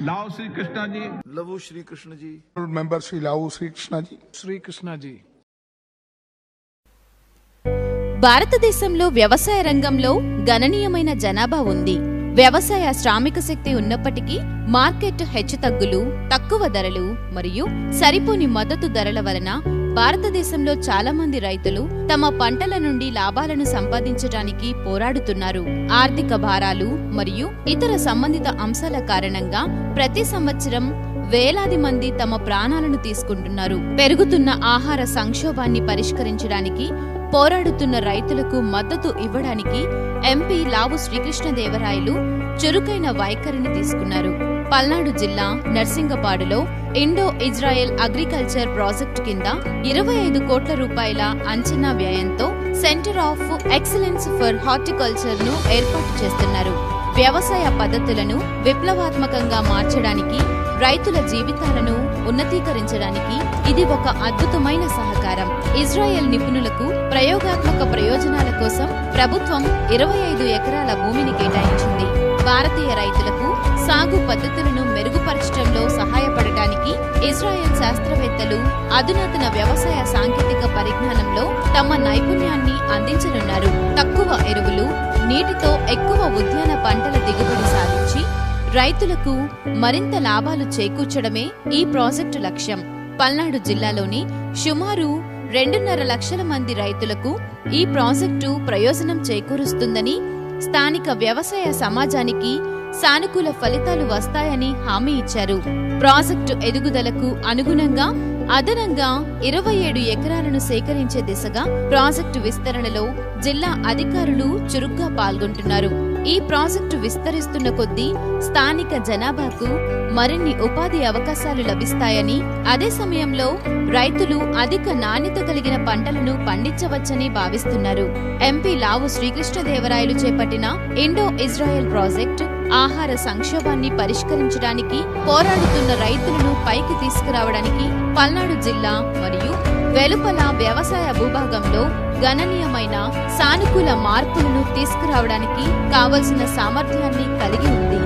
लाओ श्री कृष्णा जी लवु श्री कृष्ण जी Honorable member Sri Lau Sri Krishna ji. Sri Krishna ji. భారతదేశంలో వ్యవసాయ రంగంలో గణనీయమైన జనాభా ఉంది వ్యవసాయ శ్రామిక శక్తి ఉన్నప్పటికీ మార్కెట్ హెచ్చుతగ్గులు తక్కువ ధరలు మరియు సరిపోని మద్దతు ధరల వలన భారతదేశంలో చాలా మంది రైతులు తమ పంటల నుండి లాభాలను సంపాదించడానికి పోరాడుతున్నారు. ఆర్థిక భారాలు మరియు ఇతర సంబంధిత అంశాల కారణంగా ప్రతి సంవత్సరం వేలాది మంది తమ ప్రాణాలను తీసుకుంటున్నారు. పెరుగుతున్న ఆహార సంక్షోభాన్ని పరిష్కరించడానికి పోరాడుతున్న రైతులకు మద్దతు ఇవ్వడానికి ఎంపీ లావు శ్రీకృష్ణదేవరాయలు చురుకైన వైఖరిని తీసుకున్నారు. పల్నాడు జిల్లా నర్సింగపాడులో ఇండో ఇజ్రాయెల్ అగ్రికల్చర్ ప్రాజెక్ట్ కింద ఇరవై ఐదు కోట్ల రూపాయల అంచనా వ్యయంతో సెంటర్ ఆఫ్ ఎక్సలెన్స్ ఫర్ హార్టికల్చర్ను ఏర్పాటు చేస్తున్నారు. వ్యవసాయ పద్ధతులను విప్లవాత్మకంగా మార్చడానికి రైతుల జీవితాలను ఉన్నతీకరించడానికి ఇది ఒక అద్భుతమైన సహకారం. ఇజ్రాయెల్ నిపుణులకు ప్రయోగాత్మక ప్రయోజనాల కోసం ప్రభుత్వం ఇరవై ఐదు ఎకరాల భూమిని కేటాయించింది. భారతీయ రైతులకు సాగు పద్ధతులను మెరుగుపరచడంలో సహాయపడటానికి ఇజ్రాయెల్ శాస్త్రవేత్తలు అధునాతన వ్యవసాయ సాంకేతిక పరిజ్ఞానంలో తమ నైపుణ్యాన్ని అందించనున్నారు. తక్కువ ఎరువులు నీటితో ఎక్కువ ఉద్యాన పంటల దిగుబడి సాధించి రైతులకు మరింత లాభాలు చేకూర్చడమే ఈ ప్రాజెక్టు లక్ష్యం. పల్నాడు జిల్లాలోని సుమారు రెండున్నర లక్షల మంది రైతులకు ఈ ప్రాజెక్టు ప్రయోజనం చేకూరుస్తుందని స్థానిక వ్యవసాయ సమాజానికి సానుకూల ఫలితాలు వస్తాయని హామీ ఇచ్చారు. ప్రాజెక్టు ఎదుగుదలకు అనుగుణంగా అదనంగా ఇరవై ఏడు ఎకరాలను సేకరించే దిశగా ప్రాజెక్టు విస్తరణలో జిల్లా అధికారులు చురుగ్గా పాల్గొంటున్నారు. ఈ ప్రాజెక్టు విస్తరిస్తున్న కొద్దీ స్థానిక జనాభాకు మరిన్ని ఉపాధి అవకాశాలు లభిస్తాయని అదే సమయంలో రైతులు అధిక నాణ్యత కలిగిన పంటలను పండించవచ్చని భావిస్తున్నారు. ఎంపీ లావు శ్రీకృష్ణదేవరాయలు చేపట్టిన ఇండో ఇజ్రాయెల్ ప్రాజెక్ట్ ఆహార సంక్షోభాన్ని పరిష్కరించడానికి పోరాడుతున్న రైతులను పైకి తీసుకురావడానికి పల్నాడు జిల్లా మరియు వెలుపల వ్యవసాయ భూభాగంలో గణనీయమైన సానుకూల మార్పులను తీసుకురావడానికి కావలసిన సామర్థ్యాన్ని కలిగి ఉంది.